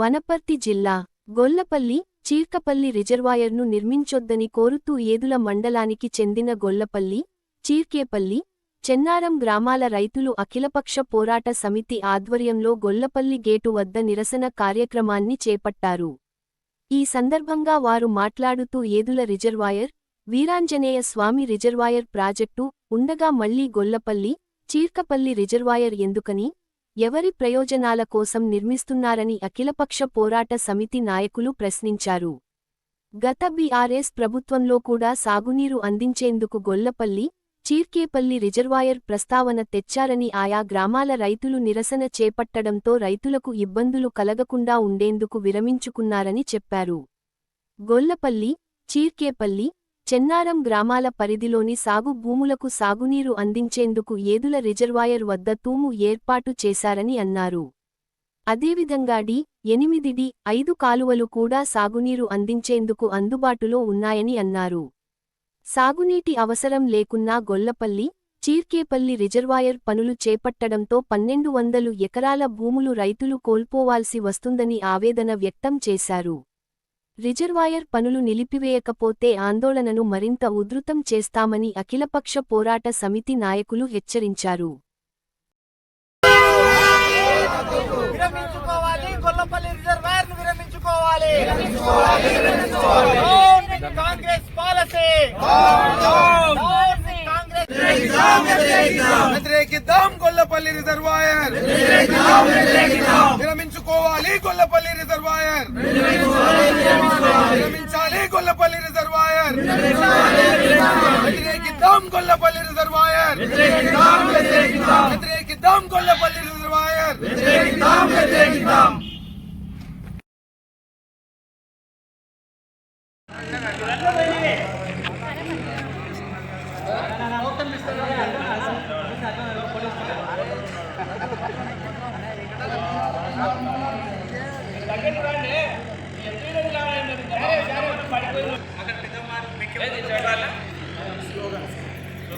వనపర్తి జిల్లా గొల్లపల్లి చీర్కపల్లి రిజర్వాయర్ను నిర్మించొద్దని కోరుతూ ఏదుల మండలానికి చెందిన గొల్లపల్లి చీర్కేపల్లి చెన్నారం గ్రామాల రైతులు అఖిలపక్ష పోరాట సమితి ఆధ్వర్యంలో గొల్లపల్లి గేటు వద్ద నిరసన కార్యక్రమాన్ని చేపట్టారు. ఈ సందర్భంగా వారు మాట్లాడుతూ Yedula reservoir Veeranjaneya Swamy reservoir project ఉండగా మళ్ళీ గొల్లపల్లి చీర్కపల్లి రిజర్వాయర్ ఎందుకని ఎవరి ప్రయోజనాల కోసం నిర్మిస్తున్నారని అఖిలపక్ష పోరాట సమితి నాయకులు ప్రశ్నించారు. గత బీఆర్ఎస్ ప్రభుత్వంలో కూడా సాగునీరు అందించేందుకు గొల్లపల్లి చీర్కేపల్లి రిజర్వాయర్ ప్రస్తావన తెచ్చారని ఆయా గ్రామాల రైతులు నిరసన చేపట్టడంతో రైతులకు ఇబ్బందులు కలగకుండా ఉండేందుకు విరమించుకున్నారని చెప్పారు. గొల్లపల్లి చీర్కేపల్లి చెన్నారం గ్రామాల పరిధిలోని సాగు భూములకు సాగునీరు అందించేందుకు ఏదుల రిజర్వాయర్ వద్ద తూము ఏర్పాటు చేశారని అన్నారు. అదేవిధంగా డి ఎనిమిది డి ఐదు కాలువలు కూడా సాగునీరు అందించేందుకు అందుబాటులో ఉన్నాయని అన్నారు. సాగునీటి అవసరం లేకున్నా గొల్లపల్లి చీర్కేపల్లి రిజర్వాయర్ పనులు చేపట్టడంతో పన్నెండు వందలు ఎకరాల భూములు రైతులు కోల్పోవాల్సి వస్తుందని ఆవేదన వ్యక్తం చేశారు. రిజర్వాయర్ పనులు నిలిపివేయకపోతే ఆందోళనను మరింత ఉధృతం చేస్తామని అఖిలపక్ష పోరాట సమితి నాయకులు హెచ్చరించారు. కాంగ్రెస్ పాలసీ. కాంగ్రెస్ వ్యతిరేకిద్దాం గొల్లపల్లి రిజర్వాయర్. విరమించుకోవాలి గొల్లపల్లి రిజర్వాయర్. విరమించాలి గొల్లపల్లి రిజర్వాయర్. వ్యతిరేకిద్దాం గొల్లపల్లి రిజర్వాయర్. వ్యతిరేకిద్దాం గొల్లపల్లి రిజర్వాయర్.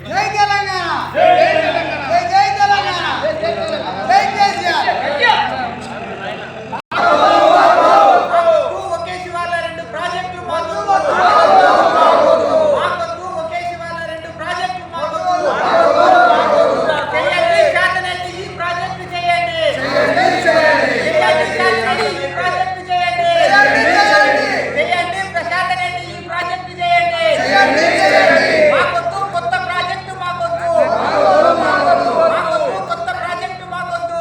జై తెలంగాణ జై తెలంగాణ జై తెలంగాణ జై కేసీఆర్ ఒకే శివాల రెండు ప్రాజెక్టులు మాకు మాకొద్దు ఒకే శివాల రెండు ప్రాజెక్టులు మాకు చేయండి శాతనైతే ఈ ప్రాజెక్టు చేయండి చేయండి శాతనైతే ఈ ప్రాజెక్టు చేయండి చేయండి ప్రశాంతనైతే ఈ ప్రాజెక్టు చేయండి మాకొద్దు కొత్త ప్రాజెక్టు మాకొద్దు మాకొద్దు కొత్త ప్రాజెక్టు మాకొద్దు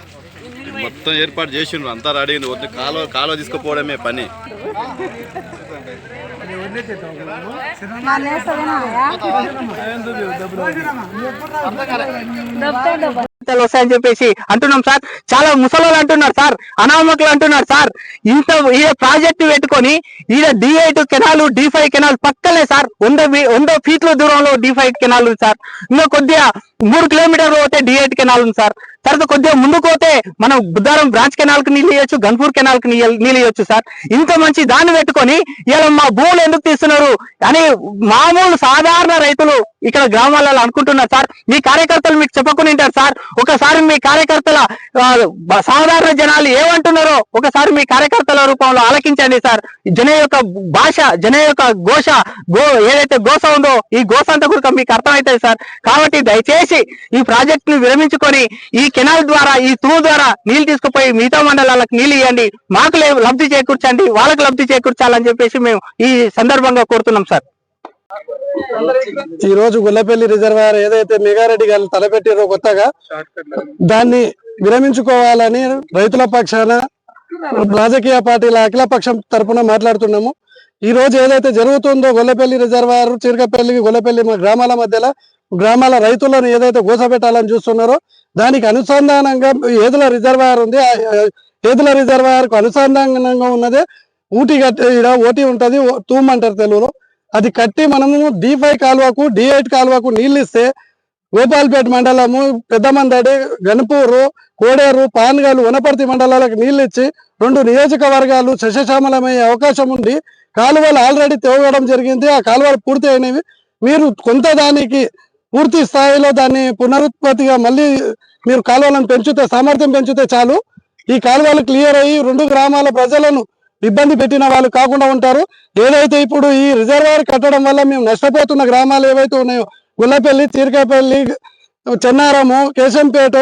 మొత్తం ఏర్పాటు చేసిండ్రు అంతా రెడీ ఉంది. కాలువ కాలువ తీసుకుపోవడమే పని. ఫలితాలు వస్తాయని చెప్పేసి అంటున్నాం సార్. చాలా ముసలోళ్ళు అంటున్నారు సార్. అనామకులు అంటున్నారు సార్. ఇంత ఈ ప్రాజెక్టు పెట్టుకొని ఈడ D eight canal D five canal పక్కనే సార్. వంద వంద ఫీట్ల దూరంలో డి ఫైవ్ కెనాల్ ఉంది సార్. ఇంకా కొద్దిగా మూడు కిలోమీటర్లు పోతే డి ఎయిట్ కెనాల్ ఉంది సార్. తర్వాత కొద్దిగా ముందుకు పోతే మనం బుద్ధారం బ్రాంచ్ కెనాల్కి నీళ్ళు ఇవ్వచ్చు గన్పూర్ కెనాల్కి నీళ్ళు ఇవ్వచ్చు సార్. ఇంత మంచి దాన్ని పెట్టుకొని ఇలా మా భూములు ఎందుకు తీస్తున్నారు అని మామూలు సాధారణ రైతులు ఇక్కడ గ్రామాలలో అనుకుంటున్నారు సార్. మీ కార్యకర్తలు మీకు చెప్పకుండా ఉంటారు సార్. ఒకసారి మీ కార్యకర్తల సాధారణ జనాలు ఏమంటున్నారో ఒకసారి మీ కార్యకర్తల రూపంలో ఆలకించండి సార్. జన యొక్క భాష జన యొక్క ఘోష గో ఏదైతే గోస ఉందో ఈ గోస అంతా కూడా మీకు అర్థమవుతుంది సార్. కాబట్టి దయచేసి ఈ ప్రాజెక్ట్ని విరమించుకొని ఈ కెనాల్ ద్వారా ఈ తూ ద్వారా నీళ్ళు తీసుకుపోయి మిగతా మండలాలకు నీళ్ళు ఇవ్వండి. మాకు లబ్ధి చేకూర్చండి. వాళ్ళకి లబ్ధి చేకూర్చాలని చెప్పేసి మేము ఈ సందర్భంగా కోరుతున్నాం సార్. ఈ రోజు గుల్లపల్లి రిజర్వాయర్ ఏదైతే మెగారెడ్డి గారు తలపెట్టారో కొత్తగా దాన్ని విరమించుకోవాలని రైతుల పక్షాన రాజకీయ పార్టీల అఖిల పక్షం తరపున మాట్లాడుతున్నాము. ఈ రోజు ఏదైతే జరుగుతుందో గొల్లపల్లి రిజర్వాయర్ చీరకపల్లి గొల్లపల్లి మా గ్రామాల మధ్యలో గ్రామాల రైతులను ఏదైతే గోసపెట్టాలని చూస్తున్నారో దానికి అనుసంధానంగా ఏదుల రిజర్వాయర్ ఉంది ఏదుల రిజర్వాయర్కు అనుసంధానంగా ఉన్నదే ఊటీ గట్టి ఈడ ఓటీ ఉంటది తూమంటారు తూమ్ అంటారు తెలుగులో. అది కట్టి మనము డి ఫైవ్ కాలువకు డి ఎయిట్ కాలువకు నీళ్ళు ఇస్తే గోపాల్పేట మండలము పెద్దమందడి గణపూరు కోడేరు పాన్గాలు వనపర్తి మండలాలకు నీళ్ళు ఇచ్చి రెండు నియోజకవర్గాలు శశశ్యామలమయ్యే అవకాశం ఉంది. కాలువలు ఆల్రెడీ తేవడం జరిగింది. ఆ కాలువలు పూర్తి అయినవి. మీరు కొంత దానికి పూర్తి స్థాయిలో దాన్ని పునరుత్పత్తిగా మళ్ళీ మీరు కాలువలను పెంచితే సామర్థ్యం పెంచితే చాలు. ఈ కాలువలు క్లియర్ అయ్యి రెండు గ్రామాల ప్రజలను ఇబ్బంది పెట్టిన వాళ్ళు కాకుండా ఉంటారు. ఏదైతే ఇప్పుడు ఈ రిజర్వాయర్ కట్టడం వల్ల మేము నష్టపోతున్న గ్రామాలు ఏవైతే ఉన్నాయో గుల్లపల్లి చీరకాపల్లి చెన్నారము కేశంపేట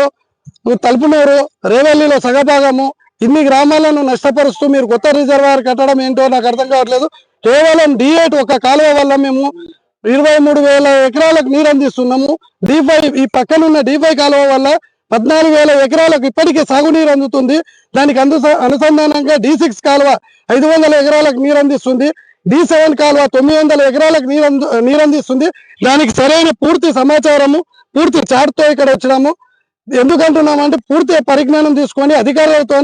తలుపునూరు రేవల్లిలో సగభాగము ఇన్ని గ్రామాలను నష్టపరుస్తూ మీరు కొత్త రిజర్వాయర్ కట్టడం ఏంటో నాకు అర్థం కావట్లేదు. కేవలం డిఎట్ ఒక కాలువ వల్ల మేము ఇరవై మూడు వేల ఎకరాలకు నీరు అందిస్తున్నాము డి ఫైవ్ ఈ పక్కనున్న డి ఫైవ్ కాలువ వల్ల పద్నాలుగు వేల ఎకరాలకు ఇప్పటికే సాగునీరు అందుతుంది. దానికి అందు అనుసంధానంగా డి సిక్స్ కాలువ ఐదు వందల ఎకరాలకు నీరు అందిస్తుంది డి సెవెన్ కాలువ తొమ్మిది వందల ఎకరాలకు నీరు అందు నీరు అందిస్తుంది దానికి సరైన పూర్తి సమాచారము పూర్తి చార్ట్తో ఇక్కడ వచ్చినాము. ఎందుకంటున్నామంటే పూర్తి పరిజ్ఞానం తీసుకోండి అధికారులతో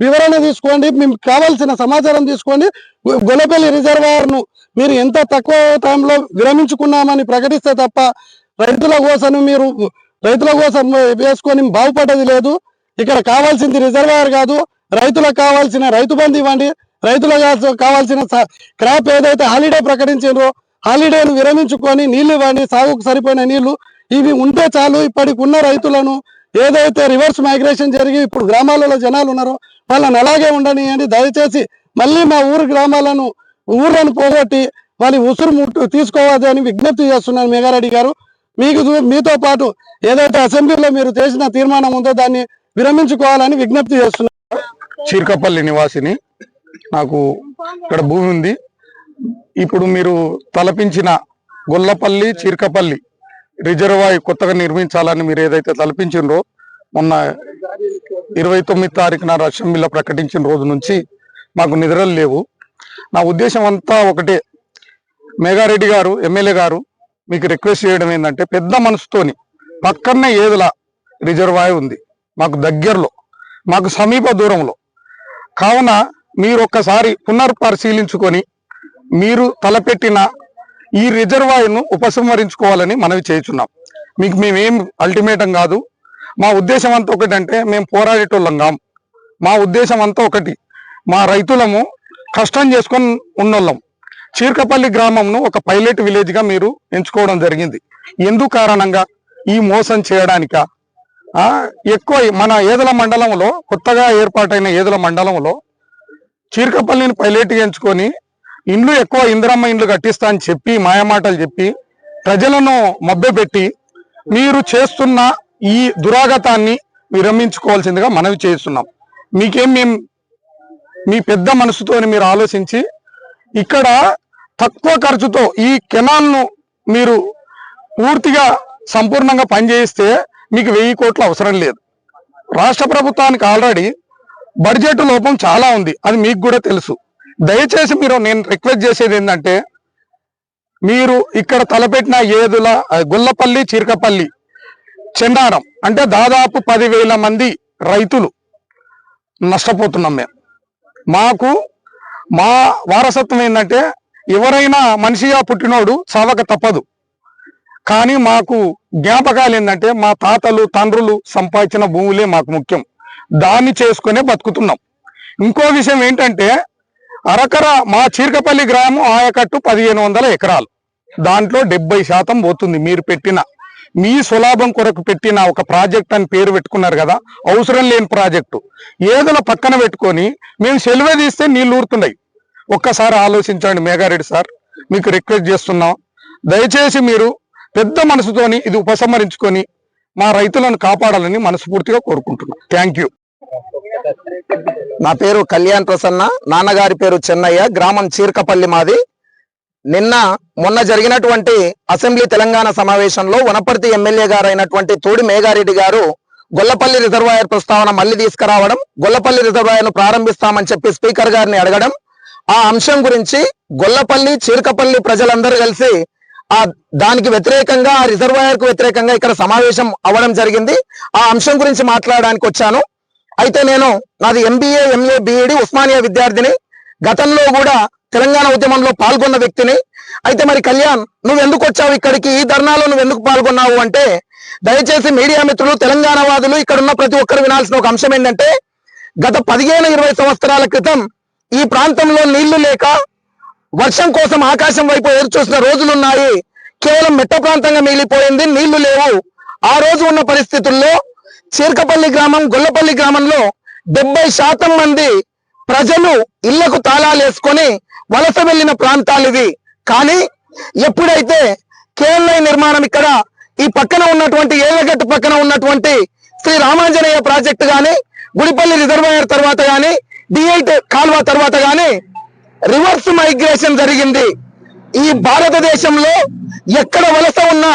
వివరణ తీసుకోండి మీకు కావాల్సిన సమాచారం తీసుకోండి. గొ- గొల్లపల్లి మీరు ఎంత తక్కువ టైంలో విరమించుకున్నామని ప్రకటిస్తే తప్ప రైతుల కోసం మీరు రైతుల కోసం వేసుకొని బాగుపడ్డది లేదు. ఇక్కడ కావాల్సింది రిజర్వాయర్ కాదు రైతులకు కావాల్సిన రైతు బంధు ఇవ్వండి. రైతులకు కావాల్సిన- క్రాప్ ఏదైతే హాలిడే ప్రకటించారో హాలిడేను విరమించుకొని నీళ్ళు ఇవ్వండి. సాగుకు సరిపోయిన నీళ్ళు ఇవి ఉంటే చాలు. ఇప్పటికి ఉన్న రైతులను ఏదైతే రివర్స్ మైగ్రేషన్ జరిగి ఇప్పుడు గ్రామాలలో జనాలు ఉన్నారో వాళ్ళని అలాగే ఉండనియండి. దయచేసి మళ్ళీ మా ఊరు గ్రామాలను ఊర్లను పోగొట్టి వాళ్ళ ఉసురు ముట్టు తీసుకోవద్దు అని విజ్ఞప్తి చేస్తున్నాను మేఘారెడ్డి గారు. మీకు మీతో పాటు ఏదైతే అసెంబ్లీలో మీరు చేసిన తీర్మానం ఉందో దాన్ని విరమించుకోవాలని విజ్ఞప్తి చేస్తున్నారు చీర్కపల్లి నివాసిని. నాకు ఇక్కడ భూమి ఉంది. ఇప్పుడు మీరు తలపించిన గొల్లపల్లి చీర్కపల్లి రిజర్వాయ్ కొత్తగా నిర్మించాలని మీరు ఏదైతే తలపించిండ్రో మొన్న ఇరవై తొమ్మిది తారీఖున అసెంబ్లీలో ప్రకటించిన రోజు నుంచి మాకు నిద్రలు లేవు. నా ఉద్దేశం అంతా ఒకటే. మేఘారెడ్డి గారు ఎమ్మెల్యే గారు మీకు రిక్వెస్ట్ చేయడం ఏంటంటే పెద్ద మనసుతోని పక్కనే ఏదుల రిజర్వాయర్ ఉంది మాకు దగ్గరలో మాకు సమీప దూరంలో. కావున మీరు ఒక్కసారి పునర్పరిశీలించుకొని మీరు తలపెట్టిన ఈ రిజర్వాయర్ను ఉపసంహరించుకోవాలని మనవి చేస్తున్నాం మీకు మేమేం అల్టిమేటం కాదు. మా ఉద్దేశం అంతా ఒకటంటే మేము పోరాడేటోళ్ళం కాం మా ఉద్దేశం అంతా ఒకటి మా రైతులము కష్టం చేసుకొని ఉన్నోళ్ళం. చీర్కపల్లి గ్రామంను ఒక పైలట్ విలేజ్గా మీరు ఎంచుకోవడం జరిగింది. ఎందు కారణంగా ఈ మోసం చేయడానికా? ఎక్కువ మన ఏదల మండలంలో కొత్తగా ఏర్పాటైన ఏదల మండలంలో చీరకపల్లిని పైలట్గా ఎంచుకొని ఇండ్లు ఎక్కువ ఇందిరమ్మ ఇండ్లు కట్టిస్తా అని చెప్పి మాయమాటలు చెప్పి ప్రజలను మభ్యపెట్టి మీరు చేస్తున్న ఈ దురాగతాన్ని విరమించుకోవాల్సిందిగా మనవి చేస్తున్నాం. మీకేం మేము మీ పెద్ద మనసుతోని మీరు ఆలోచించి ఇక్కడ తక్కువ ఖర్చుతో ఈ కెనాల్ను మీరు పూర్తిగా సంపూర్ణంగా పనిచేయిస్తే మీకు వెయ్యి కోట్లు అవసరం లేదు. రాష్ట్ర ప్రభుత్వానికి ఆల్రెడీ బడ్జెట్ లోపం చాలా ఉంది. అది మీకు కూడా తెలుసు. దయచేసి మీరు నేను రిక్వెస్ట్ చేసేది ఏంటంటే మీరు ఇక్కడ తలపెట్టిన ఏదుల గుల్లపల్లి చీరకపల్లి చెండారం అంటే దాదాపు పదివేల మంది రైతులు నష్టపోతున్నాం మేము. మాకు మా వారసత్వం ఏంటంటే ఎవరైనా మనిషిగా పుట్టినోడు చావక తప్పదు. కానీ మాకు జ్ఞాపకాలు ఏంటంటే మా తాతలు తండ్రులు సంపాదించిన భూములే మాకు ముఖ్యం. దాన్ని చేసుకునే బతుకుతున్నాం. ఇంకో విషయం ఏంటంటే అరకర మా చీరకపల్లి గ్రామం ఆయకట్టు పదిహేను వందల ఎకరాలు. దాంట్లో డెబ్బై శాతం పోతుంది మీరు పెట్టిన. మీ సులాభం కొరకు పెట్టిన ఒక ప్రాజెక్ట్ అని పేరు పెట్టుకున్నారు కదా అవసరం లేని ప్రాజెక్టు. ఏదో పక్కన పెట్టుకొని మేము సెలవు తీస్తే నీళ్ళు ఊరుతున్నాయి. ఒక్కసారి ఆలోచించండి మేఘారెడ్డి సార్. మీకు రిక్వెస్ట్ చేస్తున్నాం. దయచేసి మీరు పెద్ద మనసుతోని ఇది ఉపసంహరించుకొని మా రైతులను కాపాడాలని మనస్ఫూర్తిగా కోరుకుంటున్నాం. థ్యాంక్ యూ నా పేరు కళ్యాణ్ ప్రసన్న. నాన్నగారి పేరు చెన్నయ్య. గ్రామం చీర్కపల్లి మాది. నిన్న మొన్న జరిగినటువంటి అసెంబ్లీ తెలంగాణ సమావేశంలో వనపర్తి ఎమ్మెల్యే గారు అయినటువంటి తోడి మేఘారెడ్డి గారు గొల్లపల్లి రిజర్వాయర్ ప్రస్తావన మళ్ళీ తీసుకురావడం గొల్లపల్లి రిజర్వాయర్ను ప్రారంభిస్తామని చెప్పి స్పీకర్ గారిని అడగడం ఆ అంశం గురించి గొల్లపల్లి చీరకపల్లి ప్రజలందరూ కలిసి ఆ దానికి వ్యతిరేకంగా ఆ రిజర్వాయర్కు వ్యతిరేకంగా ఇక్కడ సమావేశం అవ్వడం జరిగింది. ఆ అంశం గురించి మాట్లాడడానికి వచ్చాను. అయితే నేను నాది ఎంబీఏ ఎంఏ బిఈడి ఉస్మానియా విద్యార్థిని. గతంలో కూడా తెలంగాణ ఉద్యమంలో పాల్గొన్న వ్యక్తిని. అయితే మరి కళ్యాణ్ నువ్వు ఎందుకు వచ్చావు ఇక్కడికి? ఈ ధర్నాలో నువ్వు ఎందుకు పాల్గొన్నావు అంటే దయచేసి మీడియా మిత్రులు తెలంగాణ వాదులు ఇక్కడ ఉన్న ప్రతి ఒక్కరు వినాల్సిన ఒక అంశం ఏంటంటే గత పదిహేను ఇరవై సంవత్సరాల క్రితం ఈ ప్రాంతంలో నీళ్ళు లేక వర్షం కోసం ఆకాశం వైపు ఎదురు చూసిన రోజులున్నాయి. కేవలం మెట్ట ప్రాంతంగా మిగిలిపోయింది. నీళ్ళు లేవు. ఆ రోజు ఉన్న పరిస్థితుల్లో చీర్కపల్లి గ్రామం గొల్లపల్లి గ్రామంలో డెబ్బై శాతం మంది ప్రజలు ఇళ్ళకు తాళాలు వేసుకొని వలస వెళ్ళిన ప్రాంతాలు ఇవి. కానీ ఎప్పుడైతే కేఎల్ఐ నిర్మాణం ఇక్కడ ఈ పక్కన ఉన్నటువంటి ఏళ్ళగట్టు పక్కన ఉన్నటువంటి శ్రీ రామాంజనేయ ప్రాజెక్టు గాని గుడిపల్లి రిజర్వాయర్ తర్వాత గాని డిఐట్ కాల్వ తర్వాత కానీ రివర్స్ మైగ్రేషన్ జరిగింది. ఈ భారతదేశంలో ఎక్కడ వలస ఉన్నా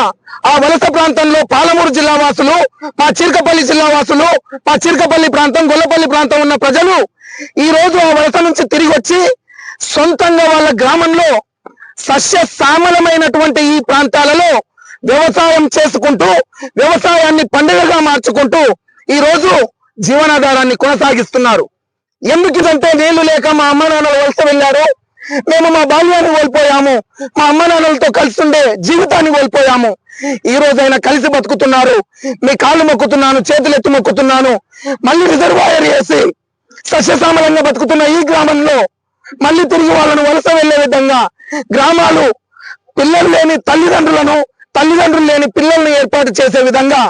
ఆ వలస ప్రాంతంలో పాలమూరు జిల్లా వాసులు మా చిరకపల్లి జిల్లా వాసులు మా చిరకపల్లి ప్రాంతం గొల్లపల్లి ప్రాంతం ఉన్న ప్రజలు ఈ రోజు ఆ వలస నుంచి తిరిగి వచ్చి సొంతంగా వాళ్ళ గ్రామంలో సస్య శ్యామలమైనటువంటి ఈ ప్రాంతాలలో వ్యవసాయం చేసుకుంటూ వ్యవసాయాన్ని పండుగగా మార్చుకుంటూ ఈ రోజు జీవనాధారాన్ని కొనసాగిస్తున్నారు. ఎందుకు ఇదంతా నీళ్ళు లేక మా అమ్మ నాన్నలు వలస వెళ్ళారు? మేము మా బాల్యాన్ని కోల్పోయాము. మా అమ్మ నాన్నలతో కలిసి ఉండే జీవితాన్ని కోల్పోయాము. ఈ రోజైనా కలిసి బతుకుతున్నారు. మీ కాళ్ళు మొక్కుతున్నాను చేతులు మొక్కుతున్నాను. మళ్ళీ రిజర్వాయర్ వేసి సస్యశ్యామలంగా బతుకుతున్న ఈ గ్రామంలో మళ్ళీ తిరిగి వాళ్ళను వలస వెళ్ళే విధంగా గ్రామాలు పిల్లలు లేని తల్లిదండ్రులను తల్లిదండ్రులు లేని పిల్లల్ని ఏర్పాటు చేసే విధంగా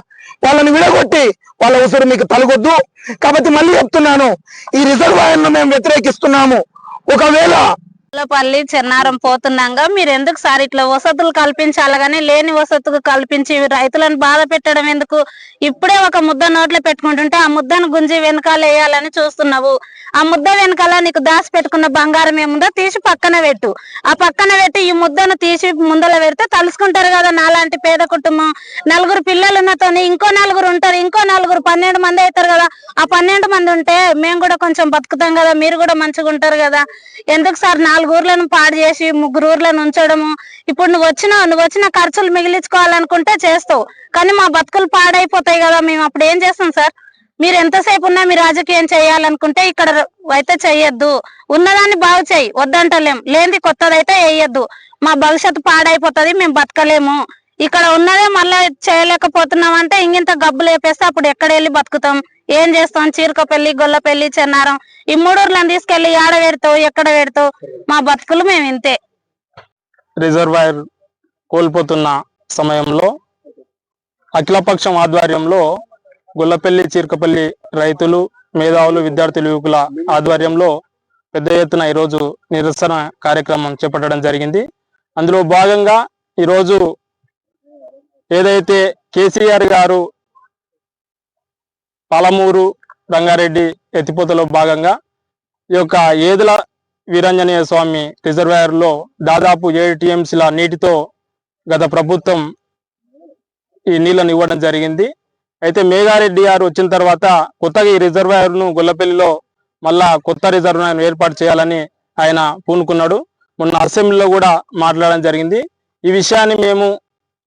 వాళ్ళని విడగొట్టి వాళ్ళ ఉసురు మీకు తలగొద్దు. కాబట్టి మళ్ళీ చెప్తున్నాను ఈ రిజర్వాయర్ను మేము వ్యతిరేకిస్తున్నాము. ఒకవేళ పల్లి చెన్నారం పోతుండగా మీరు ఎందుకు సార్ ఇట్లా వసతులు కల్పించాలి కానీ లేని వసతులు కల్పించి రైతులను బాధ పెట్టడం ఎందుకు? ఇప్పుడే ఒక ముద్ద నోట్లో పెట్టుకుంటుంటే ఆ ముద్దను గుంజి వెనకాల వేయాలని చూస్తున్నావు. ఆ ముద్ద వెనకాల నీకు దాచి పెట్టుకున్న బంగారం ఏముందో తీసి పక్కన పెట్టు. ఆ పక్కన పెట్టి ఈ ముద్దను తీసి ముందల పెడితే తలుసుకుంటారు కదా నాలాంటి పేద కుటుంబం. నలుగురు పిల్లలున్నతోని ఇంకో నలుగురు ఉంటారు ఇంకో నలుగురు పన్నెండు మంది అవుతారు కదా. ఆ పన్నెండు మంది ఉంటే మేము కూడా కొంచెం బతుకుతాం కదా మీరు కూడా మంచిగా ఉంటారు కదా. ఎందుకు సార్ నాలుగు ఊర్లను పాడు చేసి ముగ్గురు ఊర్లను ఉంచడము? ఇప్పుడు నువ్వు వచ్చిన నువ్వు వచ్చిన ఖర్చులు మిగిలించుకోవాలనుకుంటే చేస్తావు. కానీ మా బతుకులు పాడైపోతాయి కదా మేము అప్పుడు ఏం చేస్తాం సార్? మీరు ఎంతసేపు ఉన్నా మీ రాజకీయం చేయాలనుకుంటే ఇక్కడ అయితే చెయ్యొద్దు. ఉన్నదాన్ని బాగు చేయి వద్దంటలేం. లేనిది కొత్తదైతే వేయొద్దు. మా భవిష్యత్తు పాడైపోతుంది మేము బతకలేము. ఇక్కడ ఉన్నదే మళ్ళీ చేయలేకపోతున్నాం అంటే ఇంగింత గబ్బులు వేపేస్తే అప్పుడు ఎక్కడ వెళ్ళి బతుకుతాం? ఏం చేస్తాం? చీరకపల్లి గొల్లపల్లి చెన్నారం. ఈ మూడూర్లను తీసుకెళ్ళి ఆడ పెడతావు? ఎక్కడ పెడతావు? మా బతుకులు మేము ఇంతే. రిజర్వాయర్ కోల్పోతున్న సమయంలో అఖిలపక్షం ఆధ్వర్యంలో గొల్లపల్లి చీరకపల్లి రైతులు మేధావులు విద్యార్థులు యువకుల ఆధ్వర్యంలో పెద్ద ఎత్తున ఈరోజు నిరసన కార్యక్రమం చేపట్టడం జరిగింది. అందులో భాగంగా ఈరోజు ఏదైతే కేసీఆర్ గారు పాలమూరు రంగారెడ్డి ఎత్తిపోతలో భాగంగా ఈ యొక్క ఏదుల వీరాంజనేయ స్వామి రిజర్వాయర్లో దాదాపు ఏడు టీఎంసీల నీటితో గత ప్రభుత్వం ఈ నీళ్ళను ఇవ్వడం జరిగింది. అయితే మేఘారెడ్డి గారు వచ్చిన తర్వాత కొత్తగా ఈ రిజర్వాయర్ను గొల్లపల్లిలో మళ్ళా కొత్త రిజర్వాయర్ ఏర్పాటు చేయాలని ఆయన పూనుకున్నాడు. మొన్న అసెంబ్లీలో కూడా మాట్లాడడం జరిగింది. ఈ విషయాన్ని మేము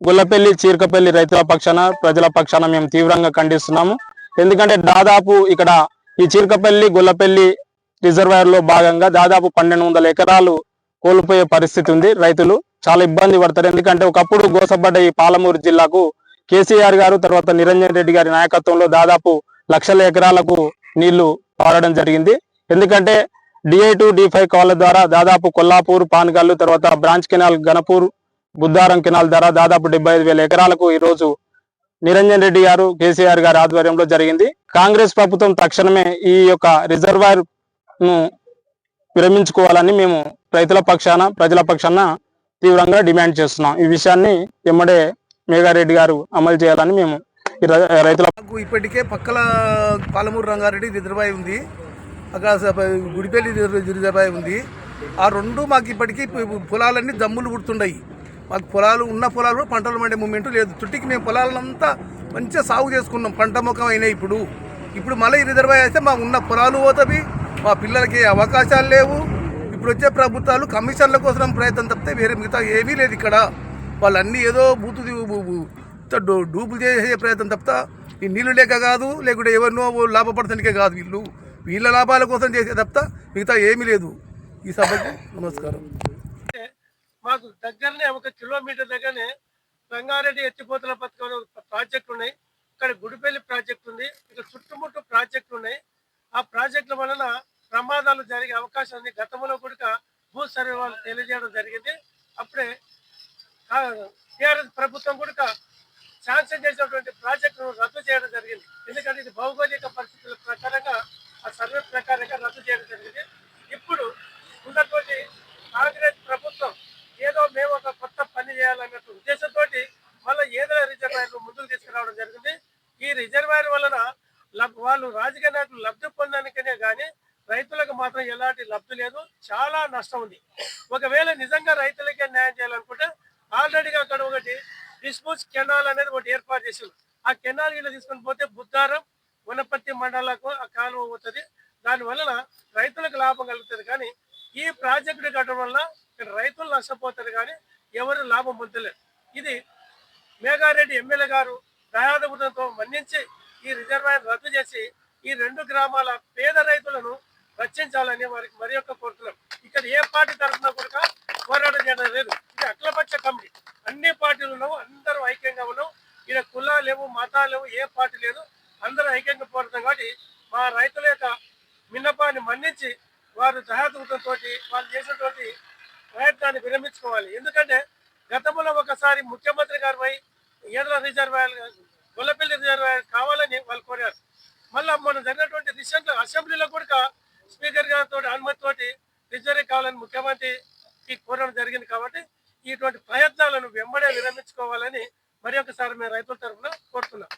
గొల్లపల్లి చీరకపల్లి రైతుల పక్షాన ప్రజల పక్షాన మేము తీవ్రంగా ఖండిస్తున్నాము. ఎందుకంటే దాదాపు ఇక్కడ ఈ చీరకపల్లి గొల్లపల్లి రిజర్వాయర్లో భాగంగా దాదాపు పన్నెండు వందల ఎకరాలు కోల్పోయే పరిస్థితి ఉంది. రైతులు చాలా ఇబ్బంది పడతారు. ఎందుకంటే ఒకప్పుడు గోసపడ్డ ఈ పాలమూరు జిల్లాకు కేసీఆర్ గారు తర్వాత నిరంజన్ రెడ్డి గారి నాయకత్వంలో దాదాపు లక్షల ఎకరాలకు నీళ్ళు పారడం జరిగింది. ఎందుకంటే డిఐ టు డి ఫైవ్ కాళ్ళ ద్వారా దాదాపు కొల్లాపూర్ పాన్గల్లు తర్వాత branch canal Ganapur Buddharam canal ద్వారా దాదాపు డెబ్బై ఐదు వేల ఎకరాలకు ఈ రోజు నిరంజన్ రెడ్డి గారు కేసీఆర్ గారి ఆధ్వర్యంలో జరిగింది. కాంగ్రెస్ ప్రభుత్వం తక్షణమే ఈ యొక్క రిజర్వాయర్ను విరమించుకోవాలని మేము రైతుల పక్షాన ప్రజల పక్షాన తీవ్రంగా డిమాండ్ చేస్తున్నాం. ఈ విషయాన్ని ఎమ్మడే మేఘారెడ్డి గారు అమలు చేయాలని మేము రైతులకు రైతుల ఇప్పటికే పక్కల పాలమూరు రంగారెడ్డి రిజర్వాయర్ ఉంది. అక్కడ గుడిపల్లి రిజర్వాయర్ ఉంది. ఆ రెండు మాకు ఇప్పటికీ పొలాలన్నీ జమ్ములు పుడుతున్నాయి మాకు పొలాలు ఉన్న పొలాలు కూడా పంటలు పండే మూమెంట్ లేదు. చుట్టికి మేము పొలాలంతా మంచిగా సాగు చేసుకున్నాం. పంట ముఖం అయినాయి ఇప్పుడు. ఇప్పుడు మళ్ళీ రిజర్వాయర్ అయితే మా ఉన్న పొలాలు పోతవి. మా పిల్లలకి అవకాశాలు లేవు. ఇప్పుడు వచ్చే ప్రభుత్వాలు కమిషన్ల కోసం ప్రయత్నం తప్పితే వేరే మిగతా ఏమీ లేదు ఇక్కడ. వాళ్ళన్నీ ఏదో బూతు డూపులు చేసే ప్రయత్నం తప్ప ఈ నీళ్ళు లేక కాదు లేకుంటే ఎవరినో లాభపడతానికే కాదు వీళ్ళు. వీళ్ళ లాభాల కోసం చేసే తప్ప మిగతా ఏమీ లేదు. ఈ సభకు నమస్కారం. మాకు దగ్గరనే ఒక కిలోమీటర్ దగ్గరనే రంగారెడ్డి ఎత్తిపోతల పథకం ప్రాజెక్టులు ఉన్నాయి. ఇక్కడ గుడిపల్లి ప్రాజెక్ట్ ఉంది. ఇక్కడ చుట్టుముట్టు ప్రాజెక్టులు ఉన్నాయి. ఆ ప్రాజెక్టుల వలన ప్రమాదాలు జరిగే అవకాశం ఉంది గతంలో కూడా భూ సర్వే తెలియజేయడం జరిగింది. అప్పుడే టీఆర్ఎస్ ప్రభుత్వం కూడా శాంక్షన్ చేసినటువంటి ప్రాజెక్టును రద్దు చేయడం జరిగింది. ఎందుకంటే ఇది భౌగోళిక పరిస్థితుల ప్రకారంగా ఆ సర్వే ప్రకారంగా రద్దు చేయడం జరిగింది ఇప్పుడు ఉన్నటువంటి కాంగ్రెస్ ప్రభుత్వం ఏదో మేము ఒక కొత్త పని చేయాలన్నట్టు ఉద్దేశంతో మళ్ళీ ఏదో రిజర్వాయర్లు ముందుకు తీసుకురావడం జరిగింది ఈ రిజర్వాయర్ వలన లబ్- వాళ్ళు రాజకీయ నాయకులు లబ్ధి పొందడానికనే కానీ రైతులకు మాత్రం ఎలాంటి లబ్ధి లేదు చాలా నష్టం ఉంది. ఒకవేళ నిజంగా రైతులకే న్యాయం చేయాలనుకుంటే ఆల్రెడీగా అక్కడ ఒకటి డిస్పోజ్ కెనాల్ అనేది ఒకటి ఏర్పాటు చేసింది ఆ కెనాల్ ఇలా తీసుకొని పోతే బుద్ధారం వనపర్తి మండలాలకు ఆ కాలువ అవుతుంది దానివల్ల రైతులకు లాభం కలుగుతుంది. కానీ ఈ ప్రాజెక్టు కట్టడం వల్ల రైతులు నష్టపోతారు కానీ ఎవరు లాభం పొందలేరు. ఇది మేఘారెడ్డి ఎమ్మెల్యే గారు దయాదబుద్ధంతో మన్నించి ఈ రిజర్వాయర్ రద్దు చేసి ఈ రెండు గ్రామాల పేద రైతులను రక్షించాలని వారికి మరి యొక్క కోరుతున్నాం. ఇక్కడ ఏ పార్టీ తరఫున కూడా పోరాటం చేయడం లేదు. ఇది అఖిలపక్ష కమిటీ. అన్ని పార్టీలు ఉన్నావు అందరూ ఐక్యంగా ఉన్నాం ఇక్కడ కులాలు లేవు మతాలు లేవు ఏ పార్టీ లేదు. అందరూ ఐక్యంగా పోరాడతాం కాబట్టి మా రైతుల యొక్క విన్నపాన్ని మన్నించి వారు దయాదూతంతో వాళ్ళు చేసినటువంటి ప్రయత్నాన్ని విరమించుకోవాలి. ఎందుకంటే గతంలో ఒకసారి ముఖ్యమంత్రి గారు పోయి ఏదైనా రిజర్వాయర్ గొల్లపల్లి రిజర్వాయర్ కావాలని వాళ్ళు కోరారు. మళ్ళీ మనం జరిగినటువంటి రీసెంట్ అసెంబ్లీలో కూడా స్పీకర్ గారితో అనుమతితోటి రిజర్వ్ కావాలని ముఖ్యమంత్రికి కోరడం జరిగింది కాబట్టి ఇటువంటి ప్రయత్నాలను వెంబడే విరమించుకోవాలని మరి ఒకసారి మేము రైతుల తరఫున కోరుతున్నాం.